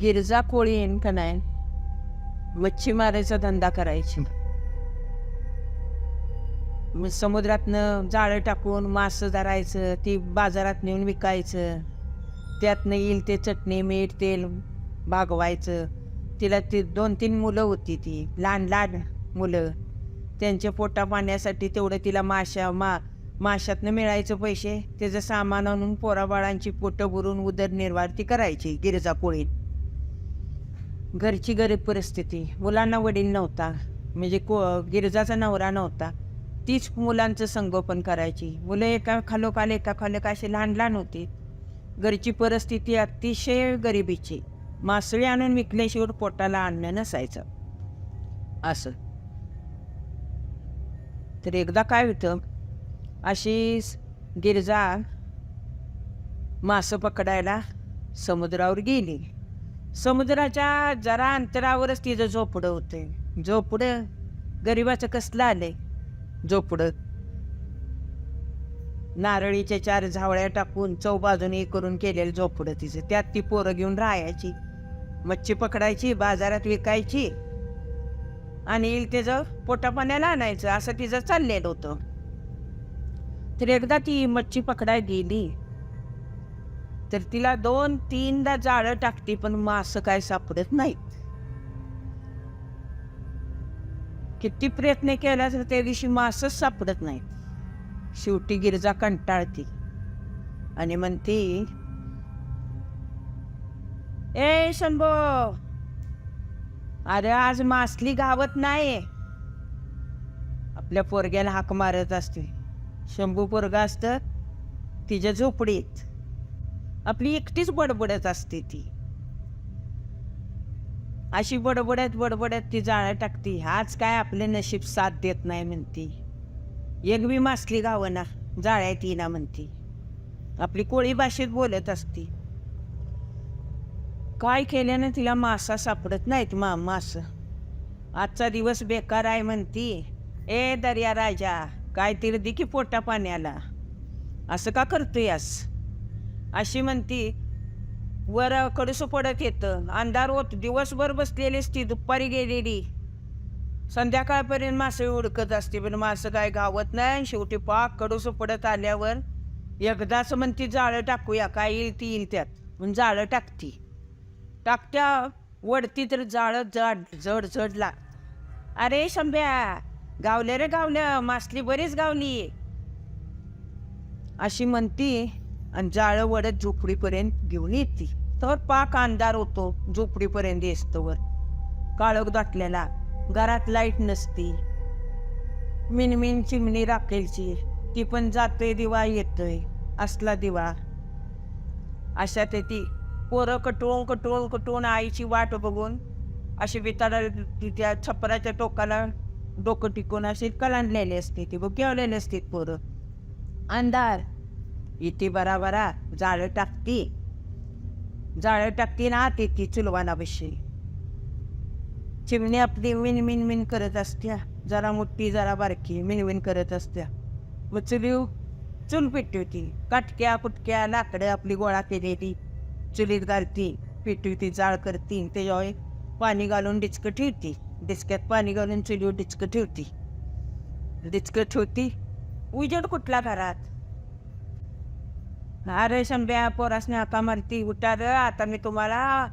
गिरजा कोळी येईन का नाही मच्छीमारायचा धंदा करायची मग समुद्रातनं जाळं टाकून मासं धरायचं ती बाजारात नेऊन विकायचं. त्यातनं येईल ते चटणी मीठ तेल भागवायचं. तिला ती दोन तीन मुलं होती ती लहान लहान मुलं. त्यांच्या पोटा पाण्यासाठी तेवढं तिला माशा मा माशातनं मिळायचं पैसे. त्याचं सामान आणून पोराबाळांची पोटं भरून उदरनिर्वाह ती करायची गिरजाकोळीत घरची गरीब परिस्थिती. मुलांना वडील नव्हता. म्हणजे को गिरजाचा नवरा नव्हता. तीच मुलांचं संगोपन करायची. मुलं एका खालोखाल एका खालोखाल असे लहान लहान होती. घरची परिस्थिती अतिशय गरिबीची. मासळी आणून विकल्याशिवाय पोटाला आणणं नसायचं. असं. तर एकदा काय होतं? अशी गिरजा मासं पकडायला समुद्रावर गेली. समुद्राच्या जरा अंतरावरच तिचं झोपडं होतं. झोपडं गरिबाचं कसलं आलं आलंय झोपडं नारळीच्या चार झावळ्या टाकून चौबाजूने करून केलेलं झोपडं तिचं. त्यात ती पोरं घेऊन राहायची. मच्छी पकडायची बाजारात विकायची. आणि येईल पोटापाण्याला आणायचं असं तिचं चाललेलं होतं. तर एकदा ती मच्छी पकडाय गेली. तर तिला दोन तीनदा जाळं टाकते पण मासं काय सापडत नाहीत किती प्रयत्न केला तर त्या दिवशी मासच सापडत नाहीत शेवटी गिरजा कंटाळती. आणि म्हणती ए शंभो अरे आज मासली गावत नाही आपल्या पोरग्याला हाक मारत असते. शंभू पोरगा असतं तिच्या झोपडीत आपली एकटीच बडबडत असते ती. अशी बडबड्यात बडबड्यात ती जाळ्या टाकती. आज काय आपले नशीब साथ देत नाही म्हणती. एक बी मासली गावं ना जाळ्यात येईना म्हणती. आपली कोळी भाषेत बोलत असती. काय केल्यानं तिला मासा सापडत नाहीत मा मास? आजचा दिवस बेकार आहे म्हणती. ए दर्या राजा काय तिरदी की पोटा पाण्याला? असं का करतोयास अशी म्हणती वर कडूस पडत येतं. अंधार होत दिवसभर बसलेलीच ती दुपारी गेलेली. संध्याकाळपर्यंत मासे उडकत असते पण मासं काय गावत नाही शेवटी पाक कडूस पडत आल्यावर एकदाच म्हणती जाळं टाकूया. काय येईल ती येईल त्यात. म्हणून जाळं टाकती. टाकत्या वडती तर जाळं जड जड जड लाग अरे शंभ्या गावले रे गावलं मासली बरीच गावली. अशी म्हणती आणि जाळं वडत झोपडीपर्यंत घेऊन येते. तर पाक अंधार होतो झोपडीपर्यंत येस्तवर काळोख दाटलेला घरात लाइट नसती. मिनमिन चिमणी राखेलची ती पण जातोय दिवा येतोय असला दिवा. अशा ते ती पोरं कटवून कटवून कटवून आईची वाट बघून अशी बिताडा त्या छपराच्या टोकाला डोकं टिकून असे कलांडलेले असते ती बघ घेवलेले असते पोरं. अंधार इथे बरा बरा जाळं टाकती. जाळं टाकती ना ते ती चुलवानाविषयी. चिमणी आपली मिन मिन मिन करत असत्या. जरा मोठी जरा बारकी मिनविन करत असत्या. व चुलीव चूल पेटवती. काटक्या कुटक्या लाकडं आपली गोळा केलेली. चुलीत घालती पेटवती जाळ करती. त्याच्यावर पाणी घालून डिचकं ठेवती. डिचक्यात पाणी घालून चुलीवर डिचकं ठेवती. डिचकं ठेवती. उजेड कुठला घरात? अरे शंभ्या पोरासने हाका मारती उठा आता मी तुम्हाला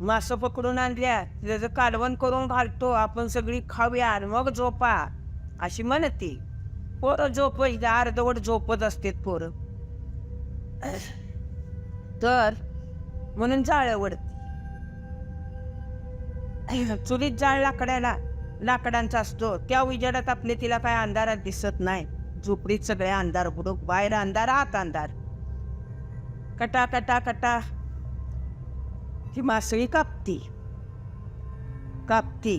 मासं पकडून आणल्या. त्याचं कालवण करून घालतो आपण सगळी खाऊया मग झोपा अशी म्हणती. पोरं झोप अर्धवट झोपत असते पोरं. तर म्हणून जाळ आवडते चुलीत जाळ लाकड्याला लाकडांचा असतो. त्या उजेडात आपले तिला काय अंधारात दिसत नाही. झोपडीत सगळे अंधार बुडूक बाहेर अंधार आत अंधार. कटा कटा कटा ती मासळी कापती कापती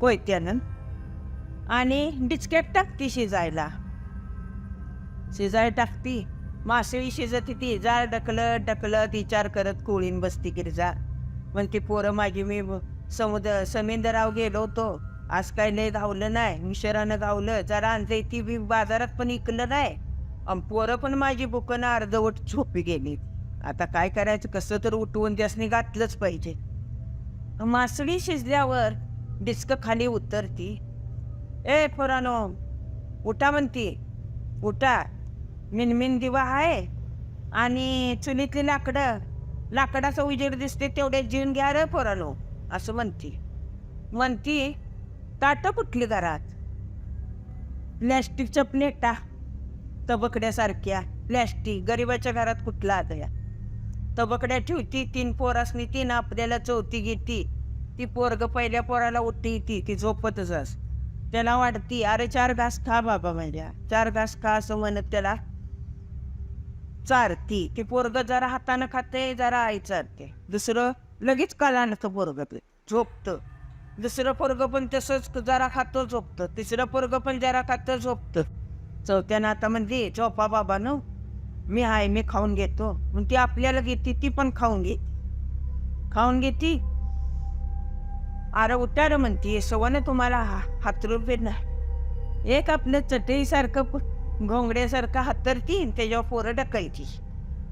कोयत्यानं आणि डिचकेट टाकती शिजायला शिजाय टाकती मासळी शिजत ती जा ढकलत ढकलत विचार करत कोळीन बसती गिरजा मग ती पोरं माझी मी समुद्र समेंदराव गेलो होतो आज काय नाही धावलं नाही मिशरानं गावलं जरा आणते ती बी बाजारात पण इकलं नाही पोरं पण माझी बुकनं अर्धवट झोपी गेली. आता काय करायचं? कसं तर उठवून त्यासनी घातलंच पाहिजे. मासळी शिजल्यावर डिस्क खाली उतरती. ए पोरानो उठा म्हणती. उठा. मिनमिन दिवा आहे आणि चुलीतली लाकडं. लाकडाचा उजेड दिसते तेवढे जीवन घ्या र पोरानो असं म्हणती. म्हणती ताटं कुठली घरात? प्लॅस्टिकच्या प्लेटा. तबकड्यासारख्या प्लॅस्टिक गरिबाच्या घरात कुठला आदया? तबकड्या ठेवती तीन पोरासनी तीन आपल्याला चौथी घेती. ती पोरग पहिल्या पोराला उठती ती ती झोपतच अस. त्याला वाटती अरे चार घास खा बाबा माझ्या. चार घास खा असं म्हणत त्याला चारती. ते पोरग जरा हातानं खाते जरा आई चारते. दुसरं लगेच कालानं पोरग झोपतं. दुसरं पोरग पण तसंच जरा खातं झोपतं. तिसरं पोरग पण जरा खातं झोपतं. चौथ्यानं आता म्हणते झोपा बाबा न मी आहे मी खाऊन घेतो. मग ती आपल्याला घेते ती पण खाऊन घे. खाऊन घेती. अरे उतार म्हणती सवन तुम्हाला हा हातरून फिरणार एक आपलं चटईसारखं घोंगड्यासारखं हातरती आणि त्याच्यावर पोरं ढकायची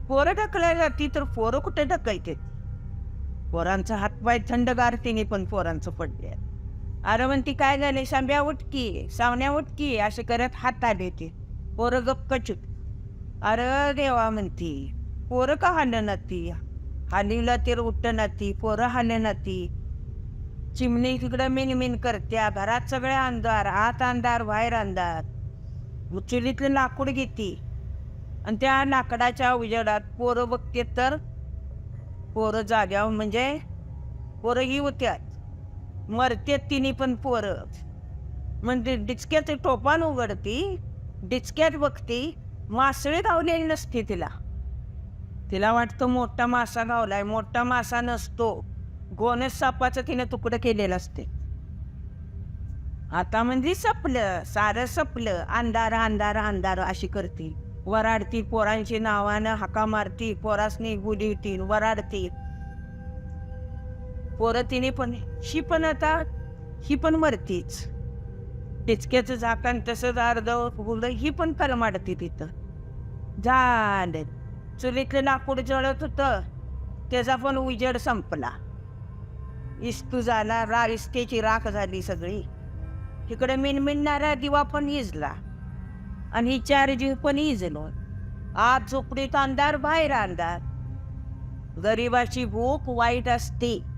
पोरं ढकलायला जाती तर पोरं कुठे ढकायचे पोरांचा हातपाय थंडगार तिने पण पोरांचं पडले. अरे म्हणती काय झाले? सांब्या उठकी सावण्या उठकी असे करत हात आले ते. पोरं गप चुट अरे देवा म्हणती पोरं का हाल ती? हालीला ते उठत ती पोरं हाल ती. चिमणी तिकडं मिन मिन करत्या घरात सगळे अंधार आत अंधार बाहेर अंधार. उचलीतलं लाकूड घेते. आणि त्या लाकडाच्या उजेडात पोरं बघते तर पोरं जाग्यावर म्हणजे पोरं ही होत्यात मरते तिन्ही पण पोरं. म्हणजे डिचक्यात टोपान उघडती डिचक्यात बघती मासळी गावलेली नसते तिला. तिला वाटतं मोठा मासा गावलाय मोठा मासा नसतो. गोनस सापाचं तिने तुकडं केलेलं असते. आता म्हणजे सपलं सारं सपलं अंधार अंधार अंधार अशी करती. वराडती पोरांची नावानं हाका मारती पोरासनी होती वराडती. पोरं तिने पण ही पण आता ही पण मरतीच. टिचक्याचं झाकण तसंच अर्ध फुलं ही पण करमाडते तिथं. झालं. चुलीतलं लाकूड जळत होतं. त्याचा पण उजेड संपला. इस्तू झाला रा इस्तेची राख झाली सगळी. तिकडे मिनमिनणारा दिवा पण इजला. आणि ही चार जीव पण इजलो. आत झोपडीत अंधार बाहेर अंधार. गरीबाची भूक वाईट असते.